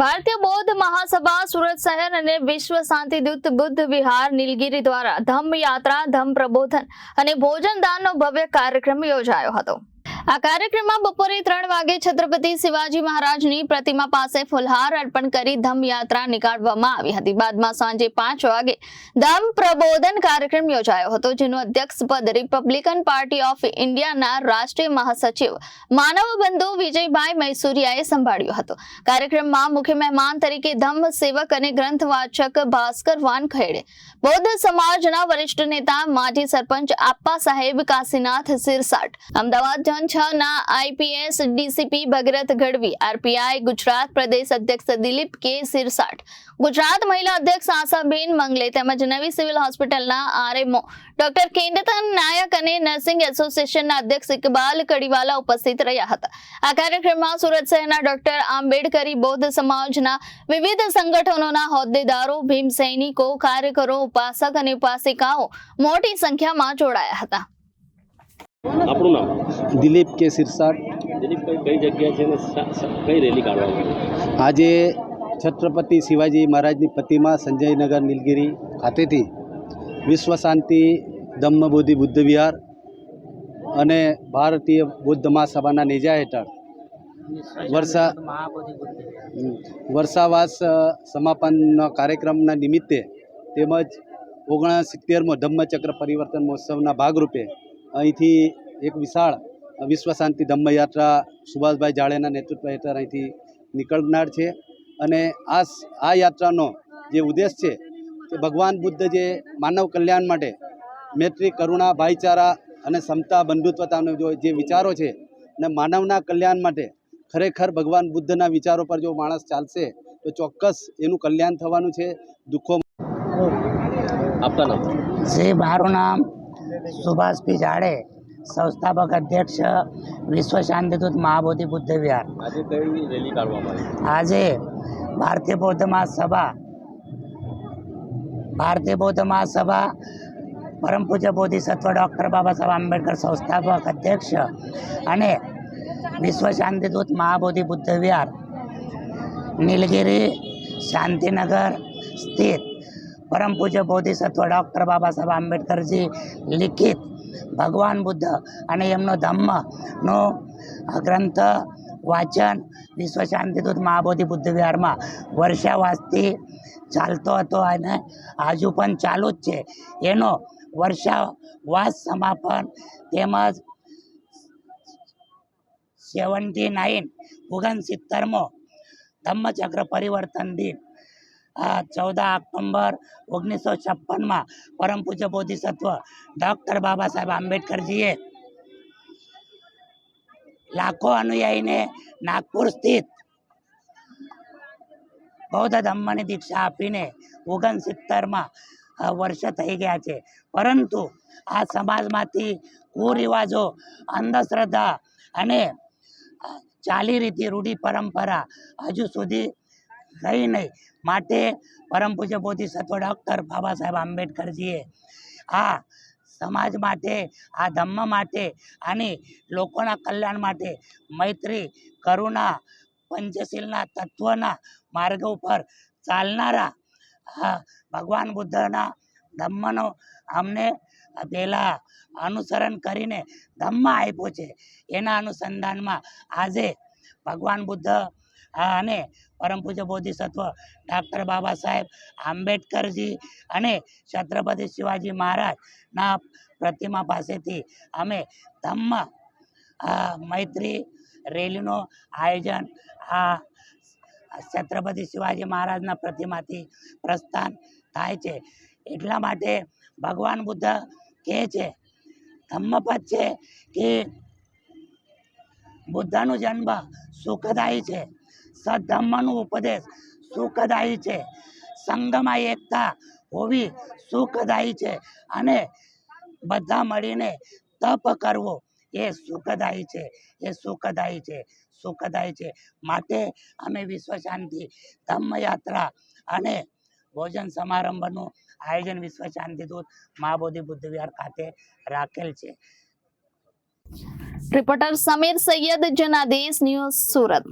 ભારતીય બૌદ્ધ મહાસભા સુરત શહેર અને વિશ્વ શાંતિ દૂત બુદ્ધ વિહાર નીલગીરી દ્વારા ધમ્મ યાત્રા ધમ્મ પ્રબોધન અને ભોજન દાનનો ભવ્ય કાર્યક્રમ યોજાયો હતો. આ કાર્યક્રમમાં બપોરે ત્રણ વાગે છત્રપતિ શિવાજી મહારાજની પ્રતિમા પાસે ફુલહાર અર્પણ કરી ધમયાત્રા નીકાળવામાં આવી હતી. બાદમાં સાંજે પાંચ વાગે ધમ્મ પ્રબોધન કાર્યક્રમ યોજાયો હતો, જેનું અધ્યક્ષપદ રિપબ્લિકન પાર્ટી ઓફ ઇન્ડિયાના રાષ્ટ્રીય મહાસચિવ માનવબંધુ વિજયભાઈ મૈસુરિયાએ સંભાળ્યો હતો. કાર્યક્રમમાં મુખ્ય મહેમાન તરીકે ધમ્મ સેવક અને ગ્રંથ વાચક ભાસ્કર વાનખેડે, બૌદ્ધ સમાજના વરિષ્ઠ નેતા માજી સરપંચ આપ્પા સાહેબ કાશીનાથ સિરસાટ, અમદાવાદ ઝોન ના IPS DCP Bhagrath Gadhvi, RPI Gujarat પ્રદેશ અધ્યક્ષ દિલીપ કે સિરસાટ. ગુજરાત મહિલા અધ્યક્ષ આશાબેન મંગલે તેમજ નવી સિવિલ હોસ્પિટલના આરએમઓ ડોક્ટર કેન્દ્રતન નાયક અને નર્સિંગ એસોસિએશનના અધ્યક્ષ ઇકબાલ કડીવાલા ઉપસ્થિત રહ્યા હતા. આ કાર્યક્રમમાં સુરત શહેરના ડોક્ટર આંબેડકરી બૌદ્ધ સમાજના વિવિધ સંગઠનોના હોદ્દેદારો, ભીમ સૈનિકો, કાર્યકરો, ઉપાસક અને ઉપાસિકાઓ મોટી સંખ્યામાં જોડાયા હતા. આપણું નામ? દિલીપ કે સિરસાટ. દિલીપભાઈ કઈ જગ્યા છે કઈ રેલી કાઢવામાં આજે છત્રપતિ શિવાજી મહારાજની પ્રતિમા સંજયનગર નીલગિરી ખાતેથી વિશ્વ શાંતિ ધમ્મબોધિ બુદ્ધ વિહાર અને ભારતીય બુદ્ધ મહાસભાના નેજા હેઠળ વર્ષા વર્ષાવાસ સમાપનના કાર્યક્રમના નિમિત્તે તેમજ ઓગણસિત્તેરમો ધમ્મચક્ર પરિવર્તન મહોત્સવના ભાગરૂપે અહીંથી એક વિશાળ વિશ્વ શાંતિ ધમ્મયાત્રા સુભાષભાઈ જાડેના નેતૃત્વ હેઠળ અહીંથી નીકળનાર છે. અને આ આ યાત્રાનો જે ઉદ્દેશ છે કે ભગવાન બુદ્ધ જે માનવ કલ્યાણ માટે મૈત્રી કરુણા ભાઈચારા અને સમતા બંધુત્વતાનો જો જે વિચારો છે અને માનવના કલ્યાણ માટે ખરેખર ભગવાન બુદ્ધના વિચારો પર જો માણસ ચાલશે તો ચોક્કસ એનું કલ્યાણ થવાનું છે. દુઃખો આપતા નામ? શ્રી મારું નામ સુભાષ પી જાડે સંસ્થાપક અધ્યક્ષ વિશ્વ શાંતિદૂત મહાબોધિ બુદ્ધ વિહાર આજે કઈ રેલી કાઢવામાં આવી? આજે ભારતીય બૌદ્ધ મહાસભા ભારતીય બૌદ્ધ મહાસભા પરમ પૂજ્ય બોધિસત્વ ડૉક્ટર બાબા સાહેબ આંબેડકર સંસ્થાપક અધ્યક્ષ અને વિશ્વ શાંતિદૂત મહાબોધિ બુદ્ધ વિહાર નીલગિરી શાંતિનગર સ્થિત પરમ પૂજ્ય બોધિસત્વ ડૉક્ટર બાબા સાહેબ આંબેડકરજી લિખિત ભગવાન બુદ્ધ અને એમનો ધમ્મનો ગ્રંથ વાંચન વિશ્વ શાંતિદૂત મહાબોધિ બુદ્ધ વિહારમાં વર્ષાવાસથી ચાલતો હતો અને હજુ પણ ચાલુ જ છે એનો વર્ષાવાસ સમાપન તેમજ સેવન્ટી નાઇન ઓગણસિત્તેરમો ધમ્મચક્ર પરિવર્તન દિન આ ચૌદ ઓક્ટોમ્બર ઓગણીસો છપ્પનમાં પરમ પૂજ્ય બોધિસત્વ ડૉક્ટર બાબા સાહેબ આંબેડકરજીએ લાખો અનુયાયીને નાગપુર સ્થિત બૌદ્ધ ધમ્મની દીક્ષા આપીને ઓગણસિત્તેરમાં વર્ષ થઈ ગયા છે. પરંતુ આ સમાજમાંથી કુરિવાજો, અંધશ્રદ્ધા અને ચાલી રીતિ રૂઢિ પરંપરા હજુ સુધી ગઈ નહીં. માટે પરમ પૂજ્ય બોધિસત્વ ડૉક્ટર બાબા સાહેબ આંબેડકરજીએ આ સમાજ માટે, આ ધમ્મ માટે અને લોકોના કલ્યાણ માટે મૈત્રી, કરુણા, પંચશીલના તત્વના માર્ગ ઉપર ચાલનારા ભગવાન બુદ્ધના ધમ્મનો અમને પહેલાં અનુસરણ કરીને ધમ્મ આપ્યો છે. એના અનુસંધાનમાં આજે ભગવાન બુદ્ધ આ અને પરમ પૂજ્ય બોધિસત્વ ડૉક્ટર બાબા સાહેબ આંબેડકરજી અને છત્રપતિ શિવાજી મહારાજના પ્રતિમા પાસેથી અમે ધમ્મ મૈત્રી રેલીનો આયોજન આ છત્રપતિ શિવાજી મહારાજના પ્રતિમાથી પ્રસ્થાન થાય છે. એટલા માટે ભગવાન બુદ્ધ કહે છે ધમ્મપદ છે કે બુદ્ધનો જન્મ સુખદાયી છે. સદ્ધમ્મનો ઉપદેશ સુખદાયી છે. સંઘમાં એકતા હોવી સુખદાયી છે અને બધા મળીને તપ કરવો એ સુખદાયી છે. એ સુખદાયી છે. સુખદાયી છે. માટે અમે વિશ્વ શાંતિ ધમ્મયાત્રા અને ભોજન સમારંભનું આયોજન વિશ્વ શાંતિદૂત મહાબોધિ બુદ્ધ વિહાર ખાતે રાખેલ છે. Reporter Samir Sayyed, Janadesh news Surat.